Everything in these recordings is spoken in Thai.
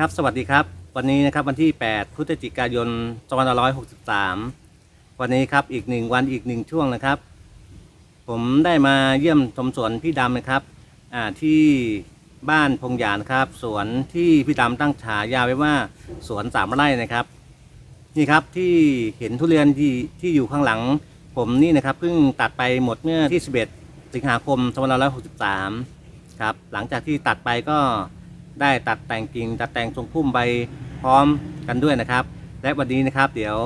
ครับสวัสดีครับ วันนี้นะครับวันที่ 8 พฤศจิกายน2563 วันนี้ครับอีกหนึ่งวันอีกหนึ่งช่วงนะครับ ผมได้มาเยี่ยมชมสวนพี่ดำนะครับที่บ้านพงหยานครับสวนที่พี่ดำตั้งฉายาไว้ว่าสวนสามไร่นะครับ นี่ครับที่เห็นทุเรียนที่ที่อยู่ข้างหลัง ผมนี่นะครับเพิ่งตัดไปหมดเมื่อที่ 11 สิงหาคม2563 ครับหลังจากที่ตัดไปก็ ได้ตัดแต่งกิ่งตัดแต่งทรงพุ่มใบพร้อมกันด้วยนะครับ และวันนี้นะครับ เดี๋ยว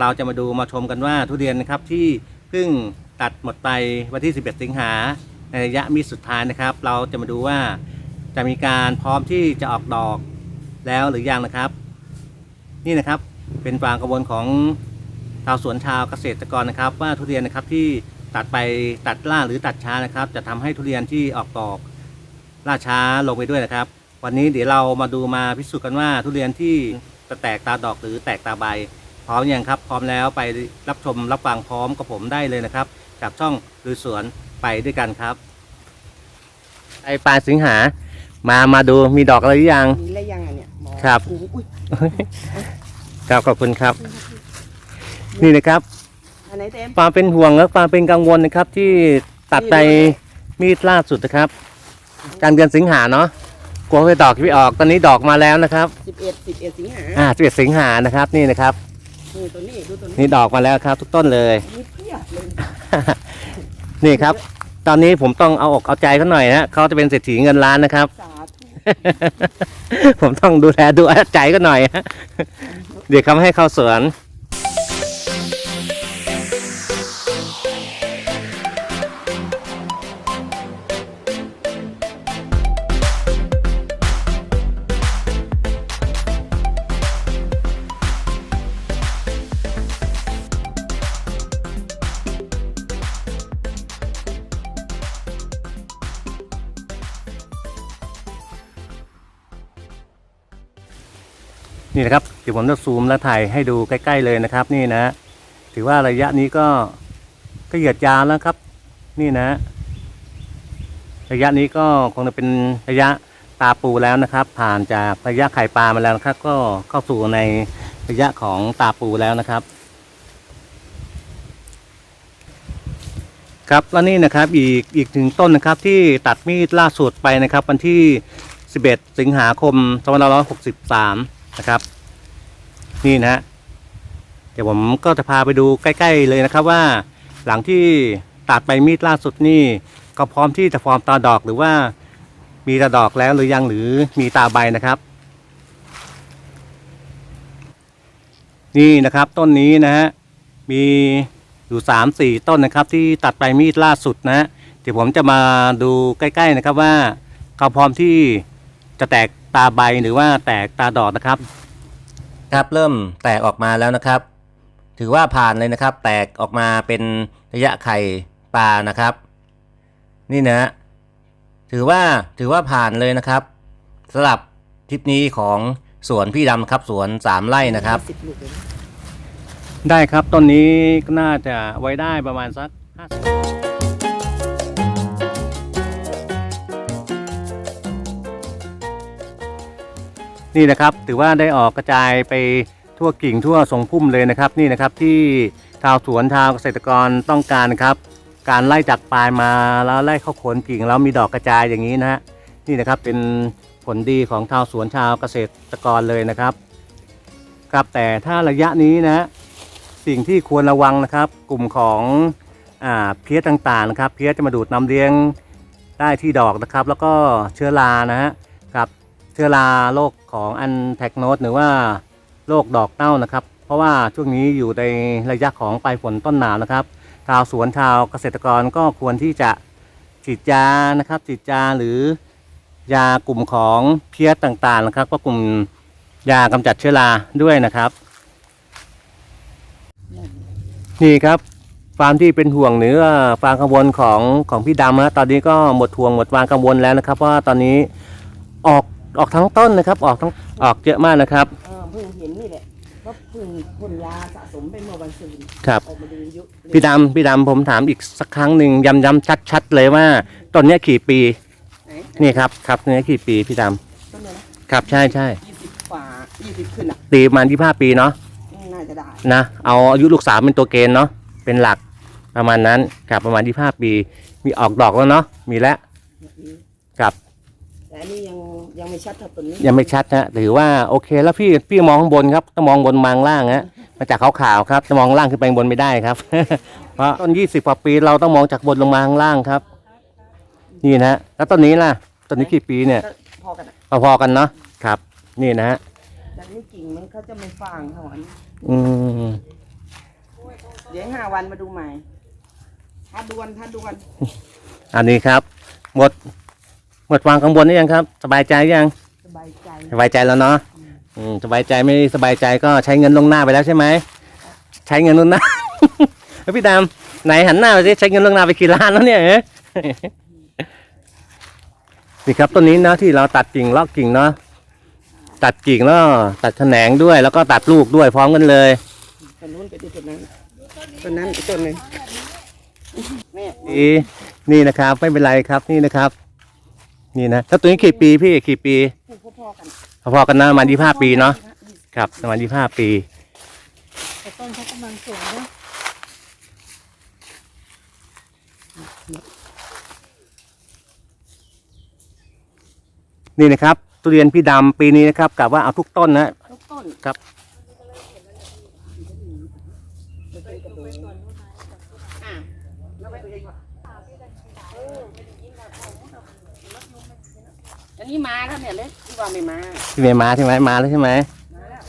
เราจะมาดูมาชมกันว่าทุเรียนนะครับที่เพิ่งตัดหมดไปวันที่ 11 สิงหาในระยะมีสุดท้ายนะครับ เราจะมาดูว่าจะมีการพร้อมที่จะออกดอกแล้วหรือยังนะครับ นี่นะครับเป็นฟางกระบวนของชาวสวนชาวเกษตรกรนะครับ ว่าทุเรียนนะครับที่ตัดไปตัดล่าหรือตัดช้านะครับ จะทำให้ทุเรียนที่ออกดอกล่าช้าลงไปด้วยนะครับ วันนี้เดี๋ยวเรามาดูมาพิสูจน์กันว่า ทุเรียนที่จะแตกตาดอกหรือแตกตาใบ พร้อมยังครับ พร้อมแล้วไปรับชมรับฟังพร้อมกับผมได้เลยนะครับกับช่องลุยสวนไปด้วยกันครับ ไอปลายสิงหา มามาดูมีดอกอะไรหรือยัง มีแล้วยังอะเนี่ยหมอครับอุ้ยครับขอบคุณครับ นี่นะครับ อันไหนเต็ม ความเป็นห่วงและความเป็นกังวลนะครับที่ตัดไปมีดล่าสุดนะครับกลางเดือนสิงหาเนาะก ลัวไปดอกไม่ออก ตอนนี้ดอกมาแล้วนะครับ สิบเอ็ดสิบเอ็ดสิงหาอ่า11สิงหานะครับนี่นะครับ นี่ตัวนี้ดูตัวนี้นี่ดอกมาแล้วครับ ทุกต้นเลยมีเพียบเลยนี่ครับ ตอนนี้ผมต้องเอาอกเอาใจเขาหน่อยนะเขาจะเป็นเศรษฐีเงินล้านนะครับ สาธุผมต้องดูแลดูใจก็หน่อยฮะเดี๋ยวเขาไม่ให้เข้าสวน นี่นะครับเดี๋ยวผมจะซูมและถ่ายให้ดูใกล้ ๆ เลยนะครับ นี่นะ ถือว่าระยะนี้ก็ก็เหยียดยาวแล้วครับ นี่นะ ระยะนี้ก็คงจะเป็นระยะตาปูแล้วนะครับ ผ่านจากระยะไข่ปลามาแล้วนะครับ ก็เข้าสู่ในระยะของตาปูแล้วนะครับ ครับแล้วนี่นะครับอีกอีกถึงต้นนะครับ ที่ตัดมีดล่าสุดไปนะครับ วันที่ 11 สิงหาคม2563 นะครับ นี่นะฮะเดี๋ยวผมก็จะพาไปดูใกล้ ๆ เลยนะครับว่า หลังที่ตัดไปมีดล่าสุดนี่ก็พร้อมที่จะฟอร์มตาดอกหรือว่ามีตาดอกแล้วหรือยังหรือมีตาใบนะครับ นี่นะครับต้นนี้นะฮะมีอยู่สามสี่ต้นนะครับ ที่ตัดไปมีดล่าสุดนะฮะเดี๋ยวผมจะมาดูใกล้ ๆนะครับว่าเขาพร้อมที่จะแตก ตาใบหรือว่าแตกตาดอกนะครับ ครับเริ่มแตกออกมาแล้วนะครับ ถือว่าผ่านเลยนะครับ แตกออกมาเป็นระยะไข่ปลานะครับ นี่นะ ถือว่าถือว่าผ่านเลยนะครับสลับทริปนี้ของสวนพี่ดำครับสวนสามไร่นะครับ ได้ครับต้นนี้ก็น่าจะไว้ได้ประมาณสัก50 นี่นะครับถือว่าได้ออกกระจายไปทั่วกิ่งทั่วทรงพุ่มเลยนะครับ นี่นะครับที่ชาวสวนชาวเกษตรกรต้องการครับ การไล่จากปลายมาแล้วไล่เข้าโคนกิ่งแล้วมีดอกกระจายอย่างนี้นะฮะนี่นะครับเป็นผลดีของชาวสวนชาวเกษตรกรเลยนะครับครับแต่ถ้าระยะนี้นะสิ่งที่ควรระวังนะครับ กลุ่มของอ่าเพี้ยต่างๆนะครับ เพี้ยจะมาดูดน้ำเลี้ยงได้ที่ดอกนะครับ แล้วก็เชื้อรานะฮะ เชื้อราโรคของอันแทกโนดหรือว่าโรคดอกเน่านะครับ เพราะว่าช่วงนี้อยู่ในระยะของปลายฝนต้นหนาวนะครับชาวสวนชาวเกษตรกรก็ควรที่จะฉีดยานะครับฉีดยาหรือยากลุ่มของเพี้ยต่างๆนะครับ ก็กลุ่มยากำจัดเชื้อราด้วยนะครับ นี่ครับฟาร์มที่เป็นห่วงหรือฟาร์มกังวลของของพี่ดำนะตอนนี้ก็หมดห่วงหมดฟาร์มกังวลแล้วนะครับเพราะว่าตอนนี้ออก ออกทั้งต้นนะครับ ออกทั้งออกเยอะมากนะครับ เออเพิ่งเห็นนี่แหละว่าเพิ่งพ่นยาสะสมไปเมื่อวันศุกร์ครับ ออกมาดูเยอะพี่ดำพี่ดำผมถามอีกสักครั้งหนึ่งย้ำๆชัดๆเลยว่าต้นเนี้ยกี่ปีไหนนี่ครับครับเนี้ยกี่ปีพี่ดต้นเนี้ยนะครับใช่ใช่ยี่สิบยี่สิบขึ้นอะตีประมาณยี่ห้าปีเนาะน่าจะได้นะเอาอายุลูกสาวเป็นตัวเกณฑ์เนาะเป็นหลักประมาณนั้นครับประมาณยี่ห้าปี มีออกดอกแล้วเนาะมีแล้วครับแต่อันนี้ยัง ยังไม่ชัดเท่าตัวนี้ยังไม่ชัดนะถือว่าโอเคแล้วพี่พี่มองข้างบนครับต้องมองบนมางล่างฮะมาจากขาวๆครับจะมองล่างขึ้นไปข้างบนไม่ได้ครับ เพราะต้นยี่สิบกว่าปีเราต้องมองจากบนลงมาข้างล่างครับ นี่นะแล้วต้นนี้ล่ะต้นนี้กี่ปีเนี่ยก็พอกันอะพอๆกันเนาะครับ นี่นะฮะแต่นี่กิ่งมันเขาจะไม่ฟางเท่าอันนี้อืมเดี๋ยวห้าวันมาดูใหม่ถ้าดวนถ้าดวนอันนี้ครับ หมด หมดวางข้างบนนี่ยังครับ สบายใจยัง สบายใจ สบายใจแล้วเนาะอืมสบายใจไม่สบายใจก็ใช้เงินลวงหน้าไปแล้วใช่ไหม ใช้เงินลวงหน้า แล้วพี่ดำไหนหันหน้าไปสิใช้เงินลวงหน้าไปกี่ล้านแล้วเนี่ยเอ๊ะนี่ครับต้นนี้เนาะที่เราตัดกิ่งลอกกิ่งเนาะตัดกิ่งแล้วตัดแขนงด้วย แล้วก็ตัดลูกด้วยพร้อมกันเลยต้นนู้นไปที่ต้นนั้นต้นนั้นอีกต้นหนึ่งแม่นี่นี่นะครับไม่เป็นไรครับนี่นะครับ นี่นะแล้วตัวนี้กี่ปีพี่กี่ปีปลูกพอๆกันพอๆกันนะประมาณยี่ห้าปีเนาะครับประมาณยี่ห้าปีแต่ต้นเขากำลังสวยนะนี่นะครับทุเรียนพี่ดำปีนี้นะครับกะว่าเอาทุกต้นนะทุกต้นครับ อะแล้วไปเองว่ะ อันนี้มาแล้วเนี่ยเล็กที่ว่าไม่มาพี่เมย์มาใช่ไหมมาแล้วใช่ไหมมาแล้ว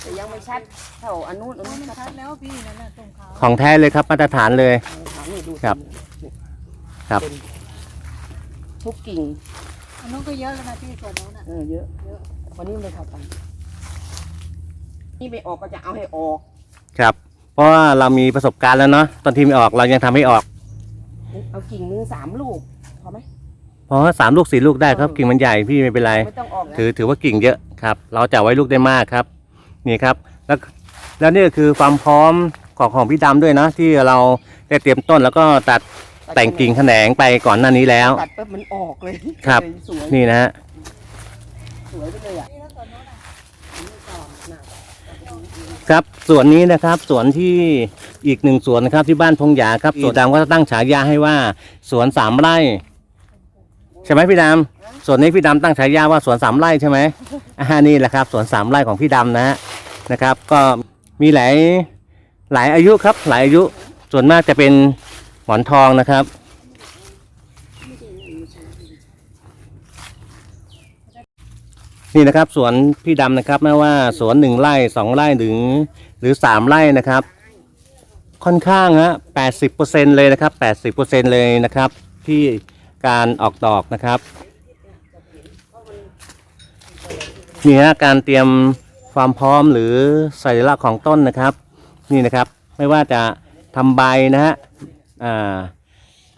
แต่ยังไม่ชัดเท่าอันนู้นอันนู้นมันชัชัดดแล้วพี่นั่นน่ะตรงเขาของแท้เลยครับมาตรฐานเลยถามนี่ดูครับครับ เป็นทุกกิ่งอันนู้นก็เยอะแล้วนะพี่ส่วนโน้นอะเออเยอะเยอะวันนี้ไม่เท่ากันนี่ไม่ออกก็จะเอาให้ออกครับ เพราะว่าเรามีประสบการณ์แล้วเนาะตอนที่ไม่ออกเรายังทำให้ออกเอากิ่งหนึงสามลูกพอไหมเพราะว่าสามลูกสี่ลูกได้ครับกิ่งมันใหญ่พี่ไม่เป็นไร ไม่ต้องออกนะถือถือว่ากิ่งเยอะครับ เราจะไว้ลูกได้มากครับ นี่ครับ แล้วแล้วนี่ก็คือความพร้อมของของพี่ดำด้วยนะ ที่เราได้เตรียมต้นแล้วก็ตัดแต่งกิ่งแขนงไปก่อนหน้านี้แล้ว ตัดปุ๊บมันออกเลยครับเลยสวยนี่นะฮะ สวยไปเลยอะนี่แล้วส่วนโน้นอะอันนี้ก่อนน่ะครับส่วนนี้นะครับสวนที่อีกหนึ่งสวนนะครับที่บ้านพงหยาครับสวนดำก็ตั้งฉายาให้ว่าสวนสามไร่ ใช่ไหมพี่ดำส่วนนี้พี่ดำตั้งฉายาว่าสวนสามไร่ใช่ไหมอ่านี่แหละครับสวนสามไร่ของพี่ดำนะฮะนะครับ ก็มีหลายหลายอายุครับ หลายอายุส่วนมากจะเป็นหมอนทองนะครับ นี่นะครับสวนพี่ดำนะครับไม่ว่าสวนหนึ่งไร่สองไร่หรือหรือสามไร่นะครับ ค่อนข้างฮะแปดสิบเปอร์เซ็นเลยนะครับแปดสิบเปอร์เซ็นเลยนะครับ ที่ การออกดอกนะครับนี่ฮะการเตรียมความพร้อมหรือสัญลักษณ์ของต้นนะครับ นี่นะครับไม่ว่าจะทำใบนะฮะ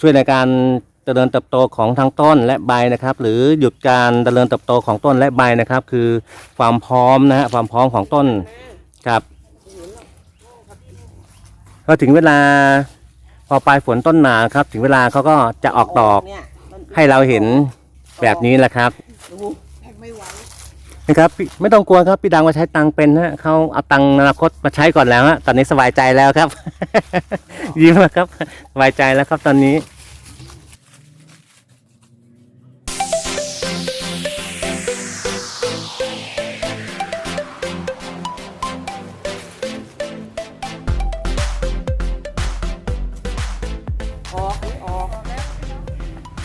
ช่วยในการเจริญเติบโตของทั้งต้นและใบนะครับ หรือหยุดการเจริญเติบโตของต้นและใบนะครับ คือความพร้อมนะฮะความพร้อมของต้นครับพอถึงเวลาพอปลายฝนต้นหนาครับ ถึงเวลาเขาก็จะออกดอก ให้เราเห็นแบบนี้แหละครับไม่ไหวนะครับไม่ต้องกลัวครับพี่ดังมาใช้ตังเป็นฮะเขาเอาตังอนาคตมาใช้ก่อนแล้วฮะตอนนี้สบายใจแล้วครับ ยิ้มแล้วครับสบายใจแล้วครับตอนนี้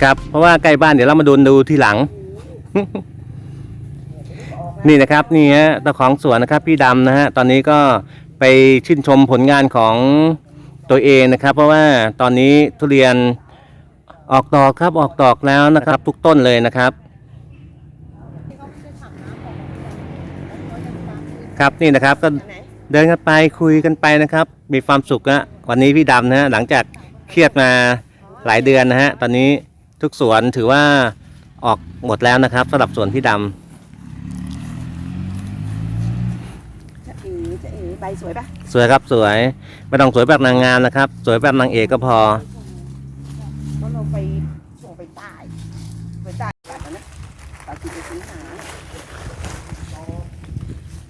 ครับเพราะว่าใกล้บ้านเดี๋ยวเรามาดูดูทีหลัง นี่นะครับนี่ฮะเจ้าของสวนนะครับ พี่ดำนะฮะตอนนี้ก็ไปชื่นชมผลงานของตัวเองนะครับ เพราะว่าตอนนี้ทุเรียนออกดอกครับออกดอกแล้วนะครับ ทุกต้นเลยนะครับ ครับนี่นะครับก็เดินกันไปคุยกันไปนะครับ มีความสุขนะวันนี้พี่ดำนะฮะหลังจากเครียดมาหลายเดือนนะฮะตอนนี้ ทุกสวนถือว่าออกหมดแล้วนะครับสำหรับสวนพี่ดำจะเอ๋จะเอ๋ใบสวยปะสวยครับสวยไม่ต้องสวยแบบนางงามนะครับ สวยแบบนางเอกก็พอ เพราะเราไปส่งไปใต้ไปใต้ตัดนะนะตัดสิบไปสิงหา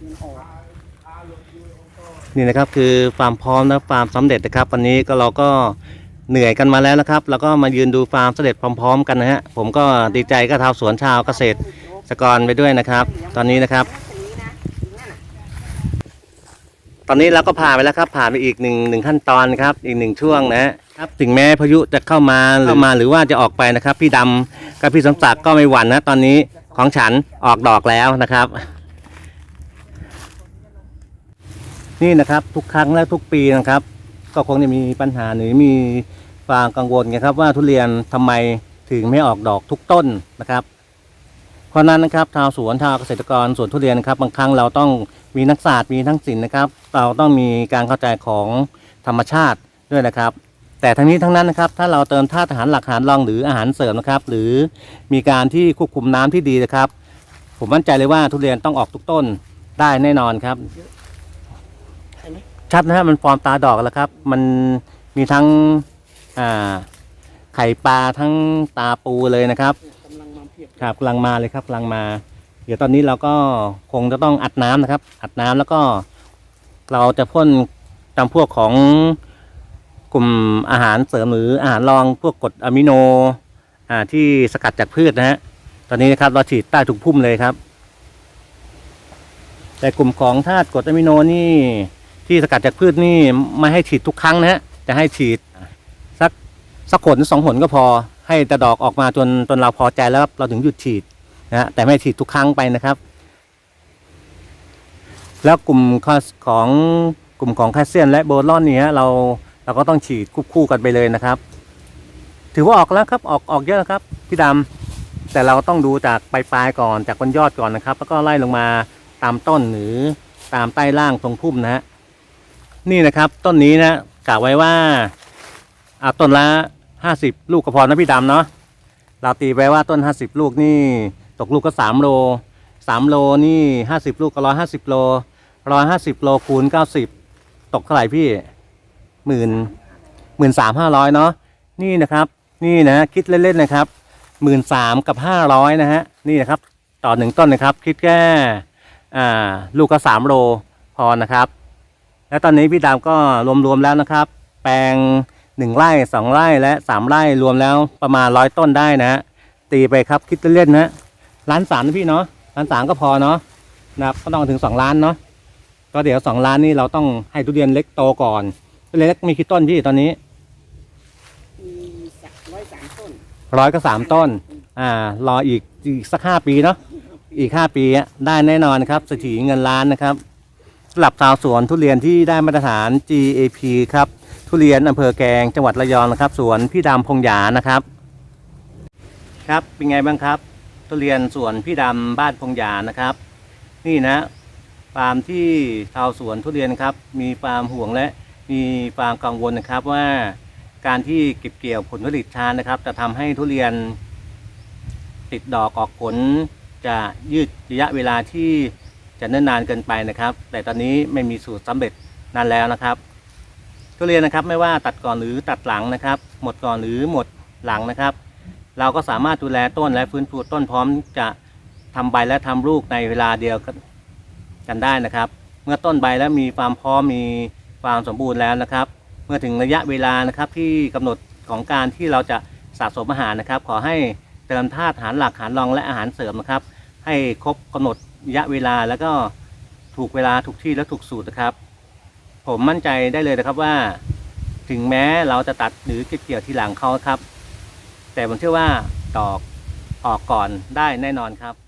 มันออกนี่นะครับคือฟาร์มพร้อมนะฟาร์มสำเร็จนะครับ วันนี้ก็เราก็ เหนื่อยกันมาแล้วนะครับ แล้วก็มายืนดูฟาร์มเสำเร็จพร้อม ๆ กันนะฮะ ผมก็ดีใจก็ชาวสวนชาวเกษตรสกรไปด้วยนะครับ ตอนนี้นะครับ ตอนนี้เราก็ผ่านไปแล้วครับ ผ่านไปอีกหนึ่งหนึ่งขั้นตอนครับ อีกหนึ่งช่วงนะครับ ถึงแม้พายุจะเข้ามาเข้ามาหรือว่าจะออกไปนะครับ พี่ดำกับพี่สมศักดิ์ก็ไม่หวั่นนะ ตอนนี้ของฉันออกดอกแล้วนะครับ นี่นะครับทุกครั้งและทุกปีนะครับ ก็คงจะมีปัญหาหรือมี ความกังวลกันครับว่าทุเรียนทำไมถึงไม่ออกดอกทุกต้นนะครับ เพราะฉะนั้นนะครับชาวสวนชาวเกษตรกรสวนทุเรียนนะครับบางครั้งเราต้องมีนักศาสตร์มีทั้งศิลป์นะครับ เราต้องมีการเข้าใจของธรรมชาติด้วยนะครับ แต่ทั้งนี้ทั้งนั้นนะครับ ถ้าเราเติมธาตุอาหารหลักอาหารรองหรืออาหารเสริมนะครับ หรือมีการที่ควบคุมน้ำที่ดีนะครับ ผมมั่นใจเลยว่าทุเรียนต้องออกทุกต้นได้แน่นอนครับใช่ไหมชัดนะฮะมันฟอร์มตาดอกแล้วครับ มันมีทั้ง อ่า ไข่ปลาทั้งตาปูเลยนะครับกำลังมาเพียบครับกำลังมาเลยครับกำลังมา เดี๋ยวตอนนี้เราก็คงจะต้องอัดน้ำนะครับ อัดน้ำแล้วก็เราจะพ่นจำพวกของกลุ่มอาหารเสริมหรืออาหารรองพวกกรดอะมิโนอ่าที่สกัดจากพืชนะฮะตอนนี้นะครับเราฉีดใต้ถุงพุ่มเลยครับ แต่กลุ่มของธาตุกรดอะมิโนนี่ที่สกัดจากพืชนี่ไม่ให้ฉีดทุกครั้งนะฮะจะให้ฉีดสัก สักขนสองขนก็พอให้แต่ดอกออกมาจนจนเราพอใจแล้วเราถึงหยุดฉีดนะฮะแต่ไม่ฉีดทุกครั้งไปนะครับ แล้วกลุ่มของกลุ่มของแคลเซียมและโบรอนเนี่ยเราเราก็ต้องฉีดคู่กันไปเลยนะครับ ถือว่าออกแล้วครับออกออกเยอะแล้วครับพี่ดำแต่เราต้องดูจากปลายๆก่อนจากบนยอดก่อนนะครับ แล้วก็ไล่ลงมาตามต้นหรือตามใต้ล่างตรงพุ่มนะฮะนี่นะครับต้นนี้นะกะไว้ว่าเอาต้นละ ห้าสิบลูกก็พอนะพี่ดำเนาะเราตีไว้ว่าต้นห้าสิบลูกนี่ตกลูกก็สามโลสามโลนี่ห้าสิบลูกก็ร้อยห้าสิบโลร้อยห้าสิบโลคูณเก้าสิบตกเท่าไหร่พี่หมื่นหมื่นสามห้าร้อยเนาะนี่นะครับนี่นะคิดเล่นๆนะครับหมื่นสามกับห้าร้อยนะฮะนี่นะครับต่อหนึ่งต้นนะครับ คิดแค่อ่าลูกก็สามโลพอนะครับ แล้วตอนนี้พี่ดาวก็รวมๆแล้วนะครับ แปลง หนึ่งไร่สองไร่และสามไร่รวมแล้วประมาณร้อยต้นได้นะฮะตีไปครับคิดเล่นๆนะล้านสามนะพี่เนาะล้านสามก็พอเนาะนะครับก็ต้องถึงสองล้านเนาะก็เดี๋ยวสองล้านนี่เราต้องให้ทุเรียนเล็กโตก่อนทุเรียนเล็กมีกี่ต้นพี่ตอนนี้มีสักร้อยสามต้นร้อยก็สามต้น อ่ารออีกอีกสักห้าปีเนาะอีกห้าปีอะได้แน่นอนครับสถีเงินล้านนะครับสำหรับชาวสวนทุเรียนที่ได้มาตรฐาน GAP ครับ ทุเรียนอำเภอแกงจังหวัดระยองนะครับ สวนพี่ดำพงหยานะครับ ครับเป็นไงบ้างครับ ทุเรียนสวนพี่ดำบ้านพงหยานะครับ นี่นะฟาร์มที่ชาวสวนทุเรียนครับ มีความห่วงและมีความกังวลนะครับว่าการที่เก็บเกี่ยวผลผลิตช้านะครับ จะทำให้ทุเรียน ติดดอกออกผล จะยืดระยะเวลาที่จะเนิ่นนานเกินไปนะครับ แต่ตอนนี้ไม่มีสูตรสำเร็จนานแล้วนะครับ ทุเรียนนะครับไม่ว่าตัดก่อนหรือตัดหลังนะครับ หมดก่อนหรือหมดหลังนะครับ เราก็สามารถดูแลต้นและฟื้นฟูต้นพร้อมจะทำใบและทำลูกในเวลาเดียวกันกันได้นะครับ เมื่อต้นใบแล้วมีความพร้อมมีความสมบูรณ์แล้วนะครับ เมื่อถึงระยะเวลานะครับที่กำหนดของการที่เราจะสะสมอาหารนะครับ ขอให้เติมธาตุอาหารหลักอาหารรองและอาหารเสริมนะครับ ให้ครบกำหนดระยะเวลาแล้วก็ถูกเวลาถูกที่และถูกสูตรนะครับ ผมมั่นใจได้เลยนะครับว่า ถึงแม้เราจะตัดหรือเกี่ยวทีหลังเขาครับ แต่ผมเชื่อว่าตอกออกก่อนได้แน่นอนครับ